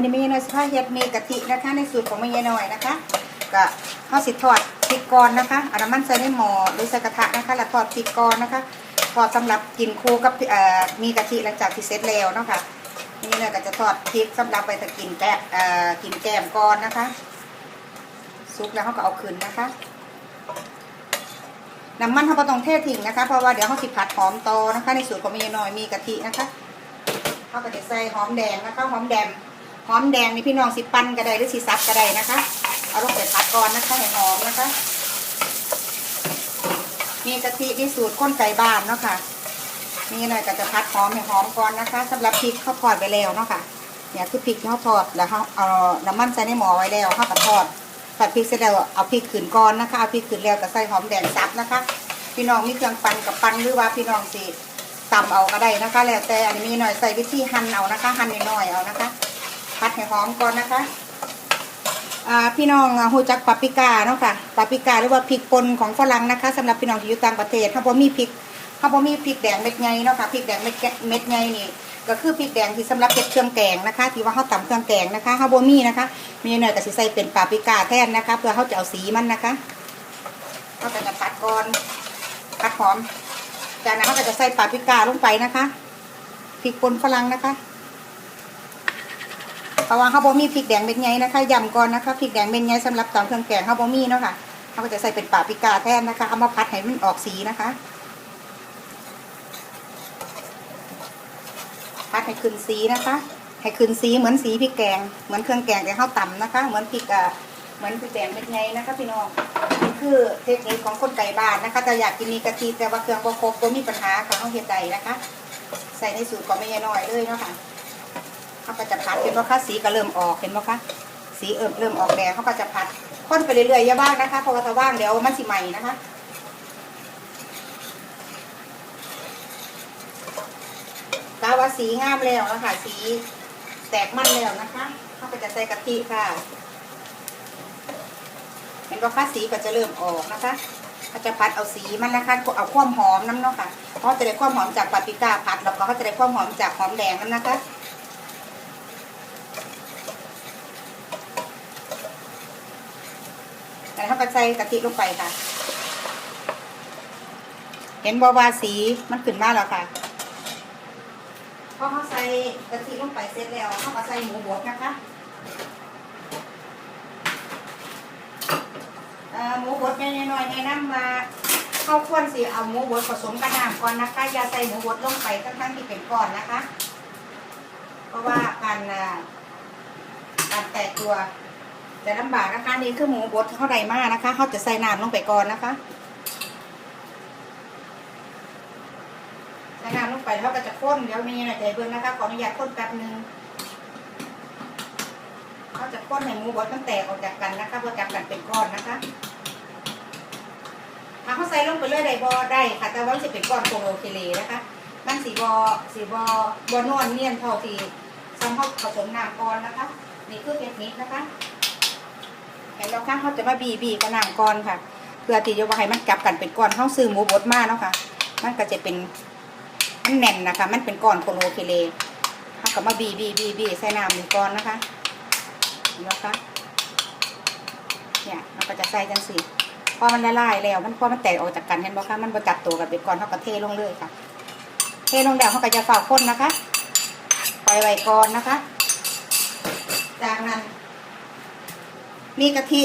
วันนี้แม่ยายน้อยสิพาเฮ็ดมีกะทินะคะในสูตรของแม่ยายน้อยนะคะก็เฮาวสิทอดพริกก่อนนะคะเอาน้ำมันใส่ในหม้อหรือใส่กระทะนะคะแล้วทอดพริกก่อนนะคะทอดสำหรับกินคู่กับเอ่อมีกะทิหลังจากที่เสร็จแล้วเนาะค่ะนี่เนี่ยก็จะทอดพริกสำหรับไปถ้ากินแกะเอ่อกินแกมก่อนนะคะซุกแล้วเขาก็เอาขึ้นนะคะน้ำมันเขาก็ต้องเททิ้งนะคะ เพราะว่าเดี๋ยวเขาสิผัดหอมโตนะคะ ในสูตรของแม่ยายน้อยมีกะทินะคะเขาก็จะใส่หอมแดงนะคะหอมแดง หอมแดงนี่พี่น้องสิปั้นก็ได้หรือสิซับก็ได้นะคะ เอาลงไปผัดก่อนนะคะให้หอมนะคะ มีกะทิที่สูตรข้นไก่บ้านเนาะค่ะนี่หน่อยก็จะพัดหอมให้หอมก่อนนะคะสำหรับพริกเขาวทอดไปแล้วเนาะค่ะเนี่ยคือพริกที่เขาทอดแล้วเขาเอาน้ำมันใส่ในหม้อไว้แล้วเขาก็ทอดทอดพริกเสร็จแล้วเอาพริกขืนก่อนนะคะเอาพริกขืนแล้วก็ใส่หอมแดงซับนะคะ พี่น้องมีเครื่องปั่นกับปั่นหรือว่าพี่น้องสิตำเอาก็ได้นะคะ แล้วแต่อันนี้มีหน่อยใส่วิธีหั่นเอานะคะ หั่นน้อยๆเอานะคะ พัดให้หอมก่อนนะคะพี่น้องหูจักปาปิกาเนาะค่ะปาปิกาหรือว่าพริกป่นของฝรั่งนะคะสำหรับพี่น้องที่อยู่ต่างประเทศถ้าบ่มีพริกถ้าบ่มีพริกแดงเม็ดใหญ่เนาะค่ะพริกแดงเม็ดเม็ดใหญ่นี่ก็คือพริกแดงที่สำหรับเฮ็ดเครื่องแกงนะคะ ที่ว่าเฮาตำเครื่องแกงนะคะถ้าบ่มีนะคะ มีหน่อยก็สิใส่เป็นปาปิกาแทนนะคะ เพื่อเฮาจะเอาสีมันนะคะเฮาจะผัดก่อนผัดหอมจากนั้นเฮาก็จะใส่ปาปิกาลงไปนะคะพริกป่นฝรั่งนะคะ เพราะว่าเขาบ่มีพริกแดงเม็ดใหญ่นะคะยำก่อนนะคะพริกแดงเม็ดใหญ่สำหรับตำเครื่องแกงเขาบ่มีเนาะค่ะเขาก็จะใส่เป็นปาปริกาแทนนะคะ เอามาพัดให้มันออกสีนะคะ พัดให้ขึ้นสีนะคะ ให้ขึ้นสีเหมือนสีพริกแกง เหมือนเครื่องแกงที่เขาตำนะคะ เหมือนพริกอะเหมือนพริกแดงเม็ดใหญ่นะคะ พี่น้องนี่คือเทคนิคของคนไก่บ้านนะคะแต่อยากกินมีกะทิแต่ว่าเครื่องบ่ครบบ่มีปัญหาค่ะเขาเฮ็ดใดนะคะ ใส่ในสูตรของแม่ยายน้อยเลยเนาะค่ะ เขาก็จะพัดเห็นว่าคะสีก็เริ่มออกเห็นไหมคะสีเอิ่มเริ่มออกแดงเขาก็จะพัดค้นไปเรื่อยๆอย่าบ้างนะคะเพราะว่าถ้าว่างเดี๋ยวมันสิใหม่นะคะกาว่าสีงามแล้วนะคะสีแตกมันแล้วนะคะเขาก็จะใส่กะทิค่ะ เห็นว่าคะสีก็จะเริ่มออกนะคะเขาจะพัดเอาสีมันนะคะเอาความหอมน้ำเนาะค่ะเพราจะได้ความหอมจากปาปริก้าพัดแล้วก็เขาจะได้ความหอมจากหอมแดงน้ำนะคะ แต่ถ้าก็ใส่กะทิลงไปค่ะ เห็นบาวาสีมันขึ้นมาแล้วค่ะ พอเขาใส่กะทิลงไปเสร็จแล้วเขาก็ใส่หมูบดนะคะหมูบดแน่ๆหน่อยแนะนำว่าเขาควรสิเอาหมูบดผสมกับน้ำก่อนนะคะอย่าใส่หมูบดลงไปทั้งๆที่เป็นก้อนนะคะ เพราะว่าการการแตกตัว จะลำบากนะคะนี่คือหมูบดเขาใดมากนะคะเขาจะใส่น้ำลงไปก่อนนะคะใส่น้ำลงไปแล้วก็จะข้นเดี๋ยวมีหน่อยใจเบิ้งนะคะขออนุญาตข้นแป๊บนึงเขาจะข้นให้หมูบดมันแตกออกจากกันนะคะเพื่อจับกันเป็นก้อนนะคะถ้าเขาใส่ลงไปเรื่อยได้บอได้ค่ะ แต่ว่าจะเป็นก้อนโคโลเคเลนะคะมันสีบอสีบอบอนวลเนียนเท่าที่ซ้ำเขาผสมน้ำก่อนนะคะนี่คือเทคนิคนะคะ เห็นแล้วค่ะเขาจะมาบีบีกระนำก้อนค่ะ เพื่อที่จะว่าให้มันกลับกันเป็นก้อนเขาซื้อหมูบดมาเนาะค่ะ มันก็จะเป็นมันแน่นนะคะ มันเป็นก้อนโคโลเคเลเขาก็มาบีบีบีบีใส่น้ำหนึ่งก้อนนะคะเห็นแล้วคะเนี่ยเราก็จะใส่จังสิพอมันละลายแล้ว มันพอมันแตกออกจากกันเห็นบ่คะมันประจับตัวกับเป็นก้อนเขาก็เทลงเลยค่ะ เทลงแล้วเขาก็จะฝากคนนะคะปล่อยไว้ก่อนนะคะ จากนั้น มีกะทิ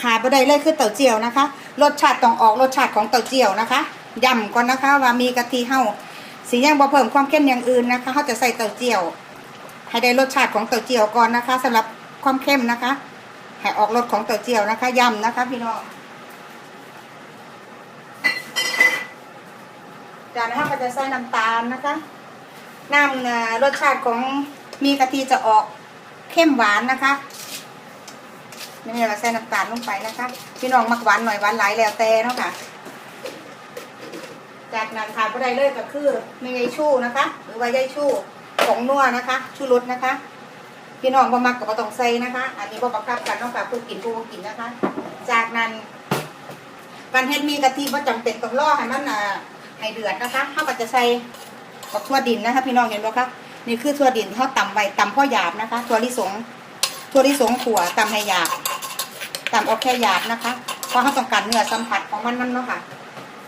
ขาดบ่ได้เลยคือเต้าเจียวนะคะ รสชาติต้องออกรสชาติของเต้าเจียวนะคะย้ำก่อนนะคะ ว่ามีกะทิเฮาสีย่างบ่เพิ่มความเข้มอย่างอื่นนะคะเขาจะใส่เต้าเจียว ให้ได้รสชาติของเต้าเจียวก่อนนะคะสำหรับความเข้มนะคะให้ออกรสของเต้าเจียวนะคะย้ำนะคะ พี่น้องจากนั้นเราก็จะใส่น้ำตาลนะคะน้ำรสชาติของมีกะทิจะออกเข้มหวานนะคะ นี่เราใส่น้ำตาลลงไปนะคะพี่น้องมักหวานหน่อยหวานหลายแล้วแต่เนาะค่ะ จากนั้นขาดบ่ได้เลยก็คือมียายชู่นะคะ หรือว่ายายชู่ของนัวนะคะ ชูรสนะคะ พี่น้องบ่มักกับบ่ต้องใส่นะคะ อันนี้บ่บังคับกันเนาะค่ะผู้กินผู้บ่กินนะคะ จากนั้นการเฮ็ดมีกะทิบ่จำเป็นต้องรอให้มันอ่าให้เดือดนะคะเฮาก็จะใส่บักทั่วดินนะคะ พี่น้องเห็นบ่คะนี่คือถั่วดินที่เขาตำไว้ตำพ่อหยาบนะคะถั่วลิสง ถั่วลิสงขั่วตำให้หยาบตำเอาแค่หยาบนะคะ เพราะเขาต้องการเนื้อสัมผัสของมันนั่นเนาะค่ะ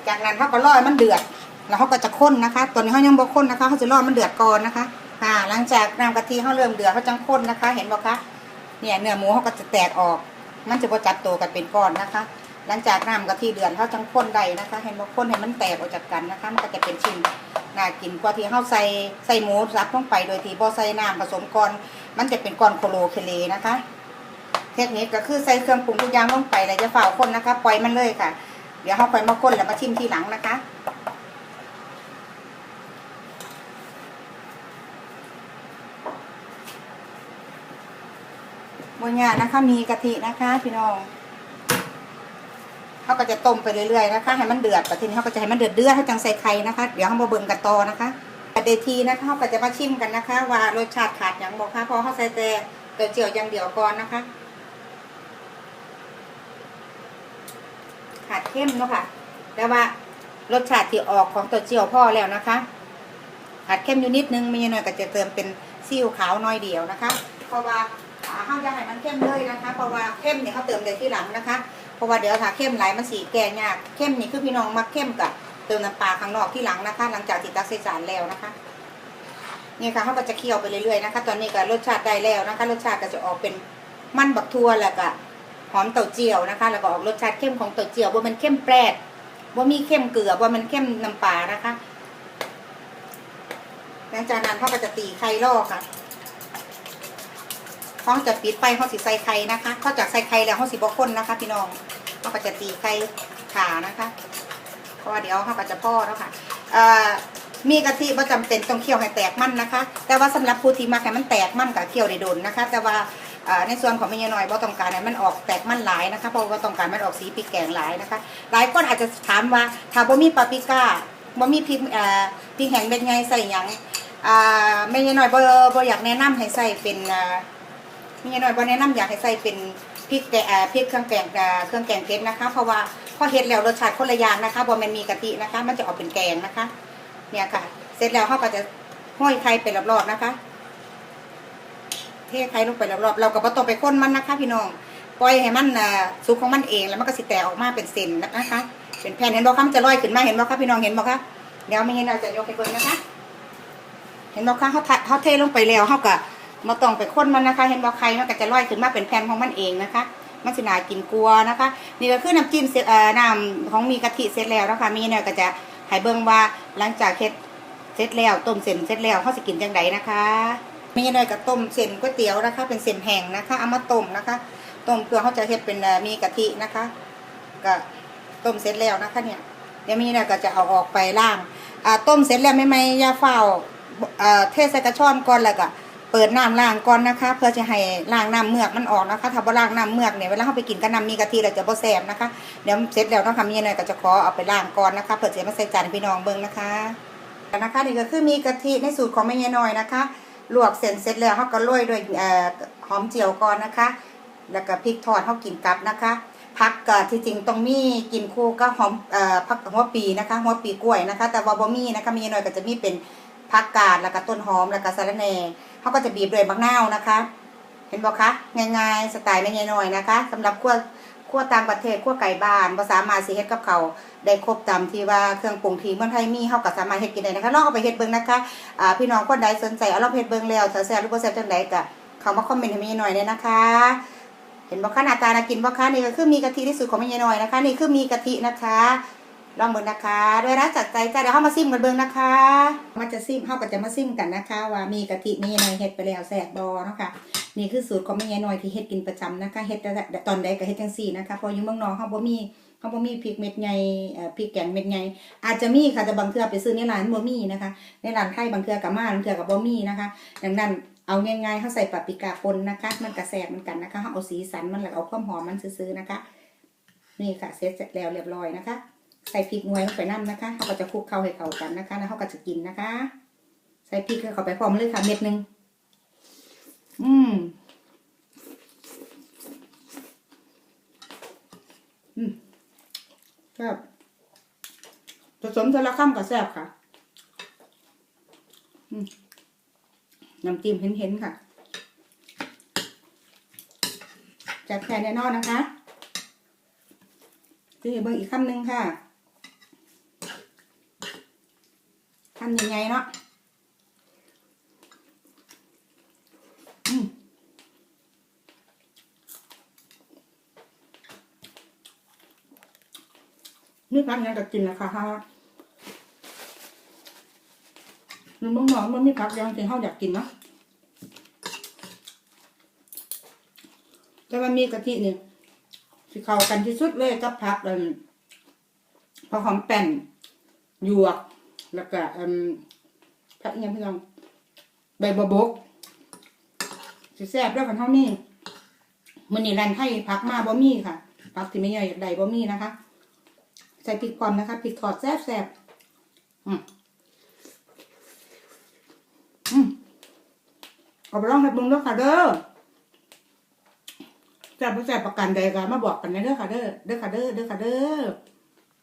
จากนั้นเขาก็ร่อให้มันเดือด แล้วเขาก็จะข้นนะคะตัวนี้เขายังบ่ข้นนะคะเขาจะร่อให้มันเดือดก่อนนะคะค่ะหลังจากน้ำกะทิเขาเริ่มเดือดเขาจังข้นนะคะ เห็นบ่คะเนี่ยเนื้อหมูเขาก็จะแตกออก มันจะบ่จับตัวกันเป็นก้อนนะคะ หลังจากน้ำกะทิเดือดเขาจังข้นได้นะคะ เห็นบ่ข้นให้มันแตกออกจากกันนะคะ มันก็จะเป็นชิ้นน่ากินกว่าที่เขาใส่ใส่หมูซับลงไปโดยที่บ่ใส่น้ำผสมก่อน มันจะเป็นก้อนโคโลเคเลนะคะ เทคนิคก็คือใส่เครื่องปรุงทุกอย่างลงไปแล้วจะเฝ้าคนนะคะ ปล่อยมันเลยค่ะ เดี๋ยวเขาค่อยมาคนแล้วมาชิมทีหลังนะคะบนยานะคะ มีกะทินะคะพี่น้องเขาก็จะต้มไปเรื่อยๆนะคะ ให้มันเดือดแต่ทีนี้เขาก็จะให้มันเดือดเดือดให้จังใส่ไข่นะคะ เดี๋ยวเขามาเบิ่งกันต่อนะคะ เดทีนะคะเขาก็จะมาชิมกันนะคะ ว่ารสชาติขาดอย่างบอกค่ะพราะเขาใส่แต่เตี๋ยวเจียวอย่างเดียวก่อนนะคะ ขาดเข้มเนาะค่ะแต่ว่ารสชาติที่ออกของตัวเจียวพ่อแล้วนะคะ ขาดเข้มอยู่นิดนึงไม่หน่อยก็จะเติมเป็นซีอิ๊วขาวน้อยเดียวนะคะ เพราะว่าอ่าห้ามอยาให้มันเข้มเลยนะคะ เพราะว่าเข้มเนี่ยเขาเติมเดี๋ยวที่หลังนะคะ เพราะว่าเดี๋ยวถ้าเข้มไหลายมันสีแก่ยากเข้มนี่คือพี่น้องมักเข้มกับ เติมน้ำปลาข้างนอกที่หลังนะคะ หลังจากที่ตักใส่จานแล้วนะคะนี่ค่ะเขาก็จะเคี่ยวไปเรื่อยๆนะคะ ตอนนี้ก็รสชาติได้แล้วนะคะ รสชาติก็จะออกเป็นมันบักทั่วแล้วก็หอมเต้าเจียวนะคะ แล้วก็ออกรสชาติเข้มของเต้าเจียวว่ามันเข้มแปรดว่ามีเข้มเกลือว่ามันเข้มน้ำปลานะคะหลังจากนั้นเขาก็จะตีไข่ล่อค่ะเขาจะปิดไปเขาสิใส่ไข่นะคะเขาจากใส่ไข่แล้วเขาสิบก้นนะคะ พี่น้องเขาก็จะตีไข่ขานะคะ เพราะว่าเดี๋ยวเขาก็จะพ่อแล้วค่ะมีกะทิประจำเป็นต้องเคี่ยวให้แตกมันนะคะ แต่ว่าสำหรับผู้ที่มาให้มันแตกมันกับเคี่ยวได้โดนนะคะ แต่ว่าในส่วนของแม่ยน้อยบ่ต้องการให้มันออกแตกมันหลายนะคะ เพราะว่าต้องการมันออกสีพริกแกงหลายนะคะ หลายคนอาจจะถามว่าถ้าบ่มีปาปริก้าบ่มีพริกพริกแห้งเป็นไงใส่ยังอ่าแม่ยน้อยบ่บ่อยากแนะนำให้ใส่เป็นอ่าแม่ยน้อยบ่แนะนำอยากให้ใส่เป็นพริกแต่อ่าพริกเครื่องแกงเครื่องแกงเผ็ดนะคะ เพราะว่า พอเฮ็ดแล้วรสชาติคนละอย่างนะคะบ่แม่นมีกะทินะคะ มันจะออกเป็นแกงนะคะ เนี่ยค่ะ เสร็จแล้วเขาก็จะห้อยไข่ไปรอบๆนะคะ เทไข่ลงไปรอบๆเราก็บ่ต้องไปค้นมันนะคะ พี่น้องปล่อยให้มันสุกของมันเองแล้วมันก็สิแตกออกมาเป็นเส้นนะคะ เป็นแผ่นเห็นบ่คะมันจะลอยขึ้นมาเห็นบ่คะพี่น้องเห็นบ่คะเดี๋ยวแม่ยายน้อยจะยกให้เบิ่งนะคะ เห็นบอกคะเขาทะเขาเทลงไปแล้วเขาก็มาต้องไปค้นมันนะคะ เห็นบอกไข่มันก็จะลอยขึ้นมาเป็นแผ่นของมันเองนะคะ มันสินากินกลัวนะคะ นี่ก็คือน้ำจิ้มเอ่อน้ำของมีกะทิเสร็จแล้วนะคะมีเนี่ยก็จะให้เบิ่งว่าหลังจากเฮ็ดเสร็จแล้วต้มเส้นเสร็จแล้วเขาสิกินจังไดนะคะมีเนี่ยก็ต้มเส้นก๋วยเตี๋ยวนะคะ เป็นเส้นแห้งนะคะเอามาต้มนะคะต้มเพื่อเขาจะเฮ็ดเป็นมีกะทินะคะ ก็ต้มเสร็จแล้วนะคะเนี่ยเดี๋ยวมีเนี่ยก็จะเอาออกไปล่างอ่าต้มเสร็จแล้วไม่ไม่ยาเฝ้าเอ่อเทใส่กระชอนก่อนแล้วก็ เปิดน้ำล้างก่อนนะคะ เพื่อจะให้ล้างน้ำเมือกมันออกนะคะถ้าบ่ล้างน้ำเมือกเนี่ยเวลาเราไปกินกับน้ำมีกะทิเราจะบ่แซ่บนะคะเดี๋ยวเสร็จแล้วเนาะคะมีหน่อยก็จะขอเอาไปล้างก่อนนะคะเพื่อจะมาใส่จานพี่น้องเบิ่งนะคะนะคะนี่ก็คือมีกะทิในสูตรของแม่ยายน้อยนะคะลวกเสร็จเสร็จแล้วเขาก็โรยด้วยหอมเจียวก่อนนะคะ แล้วก็พริกทอดเขากินกับนะคะผักก็ที่จริงต้องมีกินคู่ก็หอมผักหัวปีนะคะหัวปีกล้วยนะคะ แต่ว่าบ่มีนะคะมีหน่อยก็จะมีเป็น ผักกาดแล้วก็ต้นหอมแล้วก็สะระแหน่เขาก็จะบีบด้วยมะนาวนะคะ เห็นบ่คะง่ายๆสไตล์แม่ยายหน้อยนะคะสำหรับขั้วขั้วต่างประเทศขั้วไก่บ้านภาษามารถสิเฮ็ดกับเขาได้ครบตามที่ว่าเครื่องปรุงที่เมืองไทยมีเฮาก็สามารถเฮ็ดกินได้นะคะลองเอาไปเฮ็ดเบิ่งนะคะอ่าพี่น้องคนใดสนใจเอาลองเฮ็ดเบิ่งแล้วถ้าแซ่บหรือบ่แซ่บจังไดก็เข้ามาคอมเมนต์ให้ม่ยายน้อยได้นะคะเห็นบ่คะหน้าตาน่ากินบ่คะนี่ก็คือมีกะทิที่สุดของแม่ยายหน้อยนะคะ นี่คือมีกะทินะคะ ลองเบิ่งนะคะ ด้วยรักจากใจจ้าเดี๋ยวเฮามาซิมกันเบิ่งนะคะมาจะซิมเฮาก็จะมาซิมกันนะคะ ว่ามีกะทิม่ยายน้อยเฮ็ดไปแล้วแซ่บบ่เนาะค่ะนี่คือสูตรของแม่ยายน้อยที่เฮ็ดกินประจำนะคะเฮ็ดแต่ตอนใดก็เฮ็ดจังซี่นะคะพออยู่เมืองนอกเฮาบ่มีเฮาบ่มีพริกเม็ดใหญ่เอ่อพริกแกงเม็ดใหญ่อาจจะมีค่ะแต่บางเทื่อไปซื้อในร้านบ่มีนะคะ ในร้านไทยบางเทื่อก็มาบางเทื่อก็บ่มีนะคะ ดังนั้นเอาง่ายๆเฮาใส่ปาปริกาปนนะคะ มันก็แซ่บเหมือนกันนะคะเฮาเอาสีสันมันแล้วเอาความหอมมันซื่อๆนะคะ นี่ค่ะเสร็จแล้วเรียบร้อยนะคะ ใส่พริกหน่วยลงไปน้ำนะคะเขาก็จะคลุกเข้าให้เข้ากันนะคะแล้วเขาก็จะกินนะคะ ใส่พริกเข้าไปพร้อมเลยค่ะเม็ดหนึ่งอืมอืมครับผสมเทลข้ามกับแซ่บค่ะอืมน้ำจิ้มเห็นๆค่ะจัดแทนแน่นอนนะคะซื้อให้เบิ่งอีกคำหนึ่งค่ะ คำยังไงเนาะนี่พักยังจะกินนะคะฮะหนูน้องๆมันมีพักยังที่เขาอยากกินเนาะแต่ว่ามีกะทินี่ที่เข้ากันที่สุดเลยกับพักเอิ่มพอหอมแป้นหยวก แล้วก็เอิ่มพักอิหยังพี่น้องใบบัวบกสิแซ่บแล้วกันเท่านี้มันนี่รันให้พักมาบ่มีค่ะพักที่ไม่ใหญ่อยากได้บ่มีนะคะ ใส่พริกความนะคะพริกทอดแซ่บแซ่บอืมอืมเอาไปลองให้บิ่งเด้อค่ะเด้อแซ่บแซ่บประกันใดก็มาบอกกันนะเด้อค่ะเด้อเด้อค่ะเด้อเด้อค่ะเด้อ